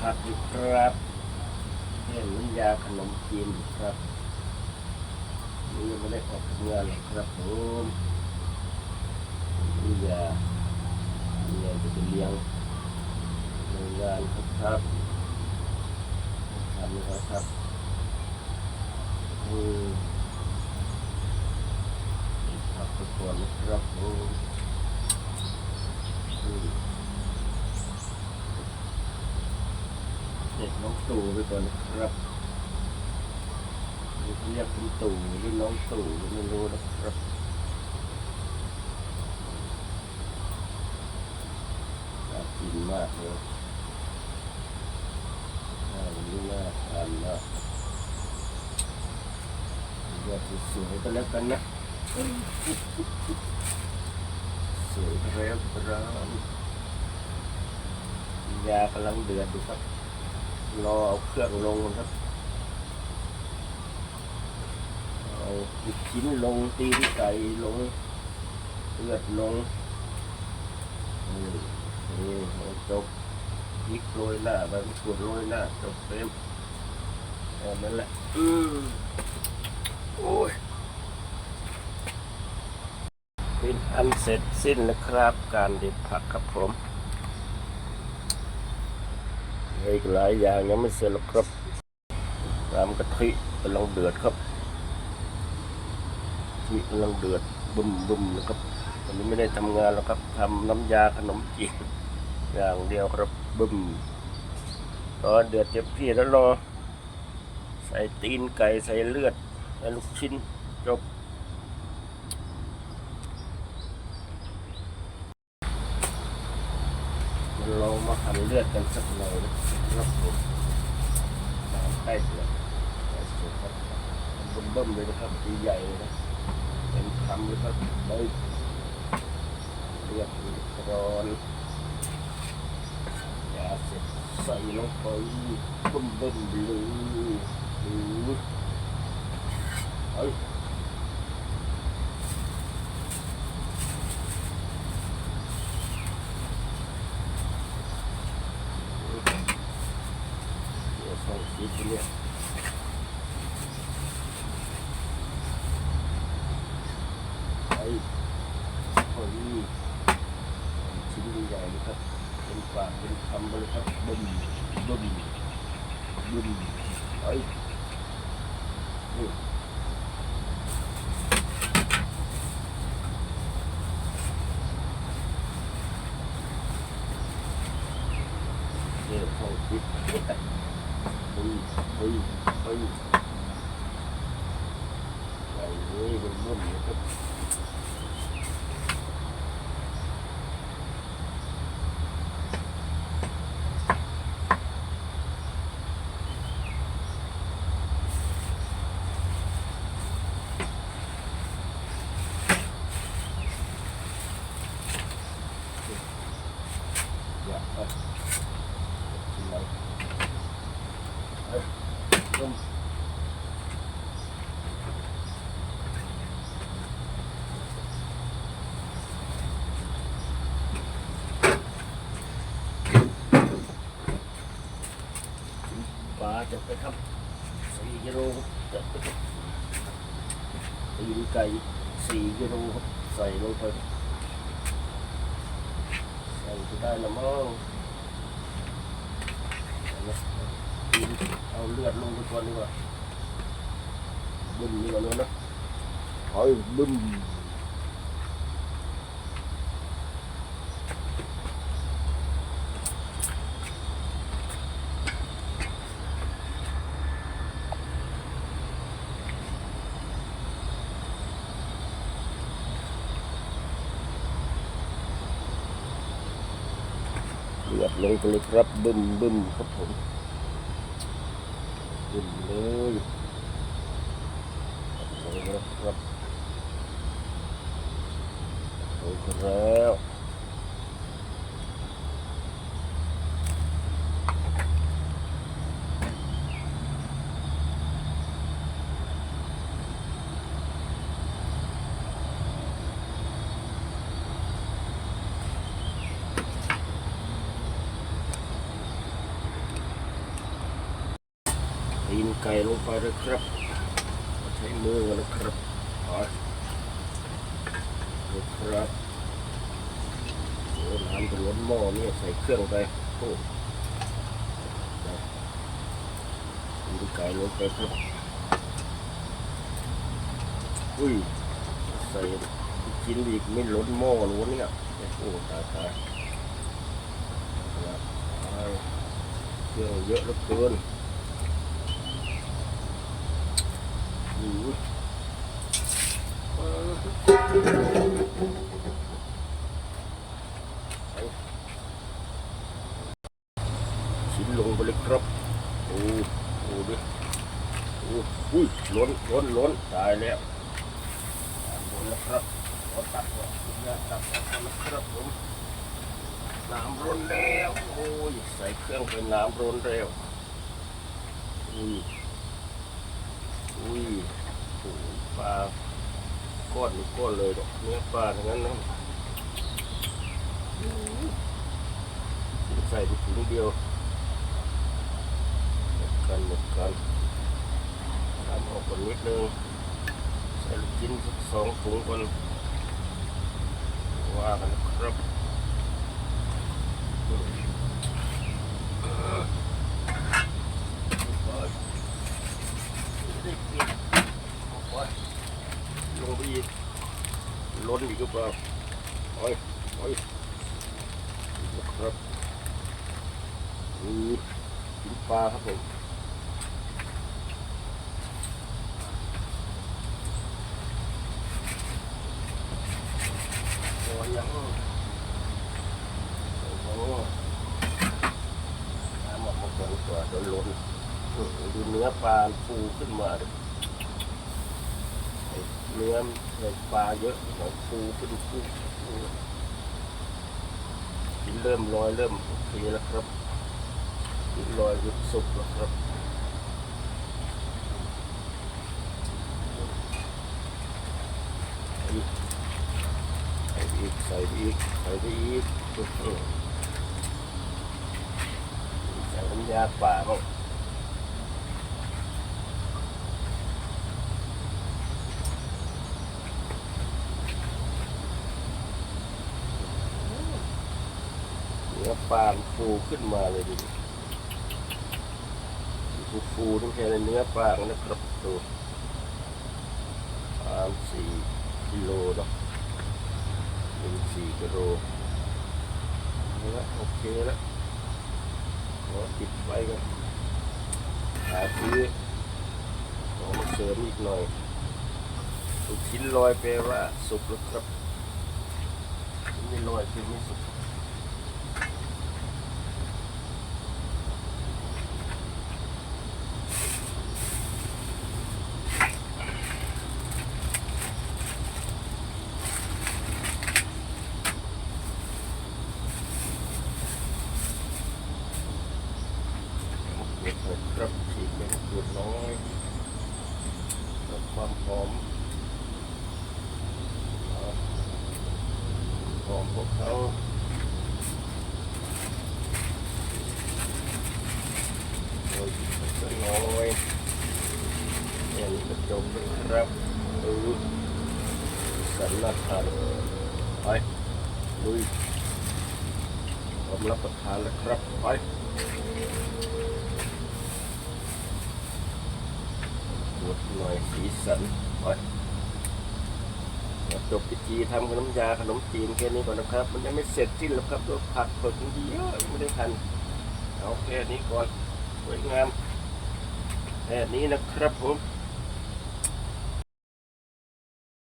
ผักอยู่ครับเห็นน้ำยาขนมจีนครับนี่ยังไม่ได้ออกทำงานหรอกครับผมน้ำยาเนี่ยจะไปเลี้ยงโรงงานครับครับทำนะครับครับอืมผักไปก่อนนะครับผมอืม เด็กน้องตู่ไปก่อนนะครับเรียกคุณตู่หรือน้องตู่ไม่รู้นะครับน่ากินมากเลยน่ารู้น่าทานมากเรียกสวยก็แล้วกันนะสวยแล้วครับยากำลังเดือดอยู่ครับ รอเอาเครื่องลงครับ เอาชิ้นลงตีนไก่ลงเลือดลงนี่นี่จบพริกโรยหน้าใบมะกรูดโรยหน้าจบเต็มแค่นั้นแหละอืมโอ้ยเป็นอันเสร็จสิ้นแล้วครับ การเด็ดผักครับผม อีกหลายอย่างยังไม่เสร็จหรอกครับน้ำกะทิกำลังเดือดครับที่กำลังเดือดบุ่มบุ่มนะครับวันนี้ไม่ได้ทำงานแล้วครับทำน้ำยาขนมจีนอย่างเดียวครับบุ่มรอเดือดเต็มที่แล้วรอ ใส่ตีนไก่ใส่เลือดใส่ลูกชิ้นจบ เรามาหันเลือดกันสักหน่อยนะครับผมน้ำใกล้เดือดใส่สุดครับเบิ่มๆเลยนะครับตีใหญ่เลยนะเป็นคำเลยครับเลยเลือดร้อนยาเสร็จใส่ลงไปเบิ่มๆเลยหรือเฮ้ย เดี๋ยว ส่งคลิปเนี่ยไอ้โอ้ยชิ้นใหญ่ๆเลยครับเป็นปากเป็นคำเลยครับบึ้มบึ้มบึ้มไอ้นี่เดี๋ยวส่งคลิปเฮ้ยเฮ้ยเฮ้ยใส่เลยบนบนนะครั บอย่าไปกินอะไรเอ้ยลง ปลา จะไปครับสี่กิโลครับจะไปครับตีนไก่สี่กิโลครับใส่ลงไปใส่จะได้ละมั้งเอาละตีเอาเลือดลงไปก่อนดีกว่าบึ้มนี่ก่อนเลยนะถอยบึ้ม เลือดลงไปเลยครับบึ้มบึ้มครับผมบึ้มเลยลงแล้วครับลงแล้ว เนไก่ลงไปเลยครับใช้มือกันนะครับอ๋อครับโอ้น้ำเป็นล้นหม้อเนี่ยใส่เครื่องไปโอ้ตีนไก่ลงไปครับอุ้ยใส่กินอีกไม่ล้นหม้อหรอเนี่ยโอ้ตายตายเอาเครื่องเยอะเหลือเกิน หู ชิ้นลงไปเลยครับ โอ้โหดิโอ้อุ้ยล้นล้นล้นตายแล้วตายหมดแล้วครับขอตัดก่อนตัดก่อนะครับผมน้ำร้นแล้วโอ้ยใส่เครื่องเป็นน้ำร้นแล้วอุ้ยอุ้ยโอ้ปลา ก้อนก้อนเลยดอกเนื้อปลาทั้งนั้นนะใส่ไปถุงเดียวหมดกันหมดกันทำออกก่อนนิดนึงใส่ลูกชิ้นสักสองถุงก่อนว่ากันนะครับได้เก็บเอาไปลงไปอีกล้นอีกหรือเปล่าโอ้ยโอ้ยครับอือกินปลาครับผมโอ้ยยังโอ้โหน้ำออกมาก่อนดีกว่าโดนล้นดูเนื้อปลาฟูขึ้นมาดิ เนื้อในปลาเยอะหนังปูเป็นปูกินเริ่มลอยเริ่มโอเคแล้วครับกินลอยยุบสุกแล้วครับใส่อีกใส่อีกใส่ไปอีกอื้อหือใส่น้ำยาป่าบ้าง เนื้อปลานฟูขึ้นมาเลยดิฟูฟูทั้งแค่ในเนื้อปลานะครับดูสามสี่กิโลเนาะหนึ่งสี่กิโลนี่ละโอเคแล้วขอติดไฟกันหาซื้อขอมาเสริมอีกหน่อยลูกชิ้นลอยแปลว่าสุกแล้วครับนไม่ลอยคือไม่สุก เก็บเลยครับฉีกเป็นขวดน้อยลดความหอมหอมพวกเขาโรยสักน้อยเอ็นกระจกเลยครับเออสันนัดทานไปลุยพร้อมรับประทานแล้วครับไป บ ดหน่อยสีสันหน่อยจบพิธีทำขนมยาขนมจีนแค่นี้ก่อนนะครับ มันยังไม่เสร็จสิ้นหรอกครับตัวผักเผิกมันเยอะไม่ได้ทันเอาแค่นี้ก่อนสวยงามแค่นี้นะครับผม